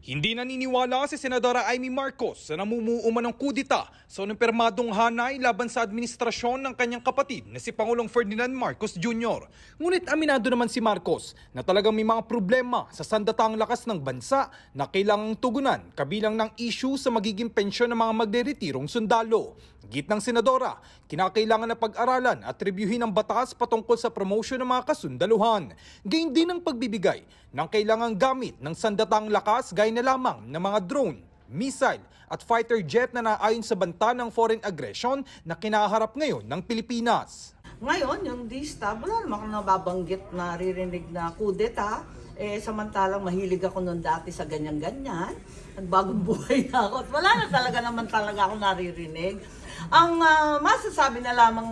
Hindi naniniwala si Senadora Amy Marcos sa namumuo man ng kudita sa unipermadong hanay laban sa administrasyon ng kanyang kapatid na si Pangulong Ferdinand Marcos Jr. Ngunit aminado naman si Marcos na talagang may mga problema sa sandatang lakas ng bansa na kailangang tugunan kabilang ng issue sa magiging pensyon ng mga magderetirong sundalo. Git ng Senadora, kinakailangan na pag-aralan at reviewin ang batas patungkol sa promotion ng mga kasundaluhan. Gayun din ang pagbibigay ng kailangang gamit ng sandatang lakas gaya na lamang ng mga drone, missile at fighter jet na naayon sa banta ng foreign aggression na kinaharap ngayon ng Pilipinas. Ngayon, yung D-Stab, wala naman nababanggit na ririnig na kudeta. Eh, samantalang mahilig ako noon dati sa ganyan-ganyan. Nagbagong buhay na ako. At wala na talaga naman talaga ako naririnig. Ang ah, masasabi na lamang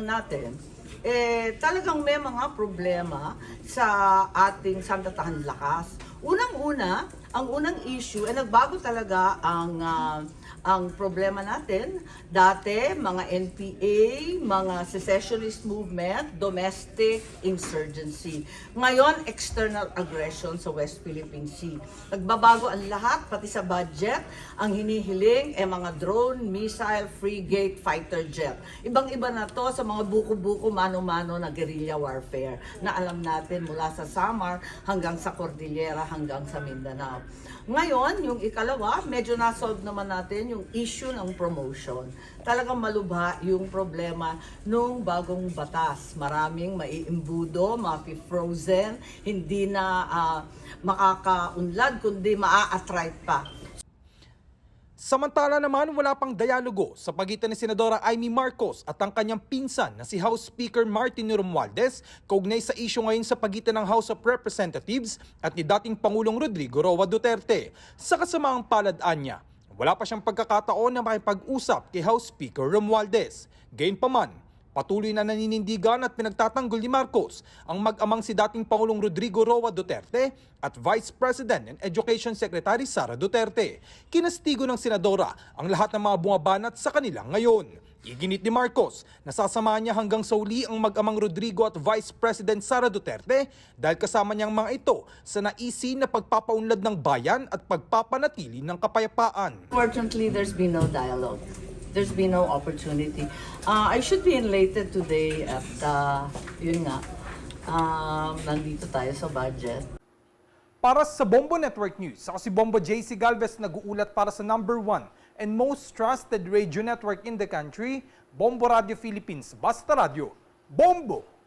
natin, eh, talagang may mga problema sa ating sandatahan lakas. Unang-una, ang unang issue, eh, nagbago talaga ang ah, ang problema natin. Dati, mga NPA, mga secessionist movement, domestic insurgency. Ngayon, external aggression sa West Philippine Sea. Nagbabago ang lahat, pati sa budget. Ang hinihiling ay mga drone, missile, frigate, fighter jet. Ibang-iba na to sa mga buko-buko, mano-mano na guerrilla warfare na alam natin mula sa Samar hanggang sa Cordillera hanggang sa Mindanao. Ngayon, yung ikalawa, medyo na-solve naman natin yung issue ng promotion. Talagang malubha yung problema nung bagong batas. Maraming maiimbudo, mapi-frozen, hindi na ah, makakaunlad, kundi maa-attract pa. Samantala naman wala pang dialogo sa pagitan ni Senadora Amy Marcos at ang kanyang pinsan na si House Speaker Martin Romualdez kaugnay sa isyu ngayon sa pagitan ng House of Representatives at ni dating Pangulong Rodrigo Roa Duterte. Sa kasamaang paladaan niya, wala pa siyang pagkakataon na makipag-usap kay House Speaker Romualdez. Gayunpaman, Patuloy na naninindigan at pinagtatanggol ni Marcos ang mag-amang si dating Pangulong Rodrigo Roa Duterte at Vice President and Education Secretary Sara Duterte. Kinastigo ng Senadora ang lahat ng mga bumabanat sa kanila ngayon. Iginit ni Marcos na sasamahan niya hanggang sa uli ang mag-amang Rodrigo at Vice President Sara Duterte dahil kasama niyang mga ito sa naisin na pagpapaunlad ng bayan at pagpapanatili ng kapayapaan. Unfortunately, there's been no dialogue. There's been no opportunity. Uh, I should be elated today at, uh, yun nga, um, nandito tayo sa budget. Para sa Bombo Network News, ako si Bombo JC Galvez nag-uulat para sa number one and most trusted radio network in the country, Bombo Radio Philippines. Basta Radio, Bombo!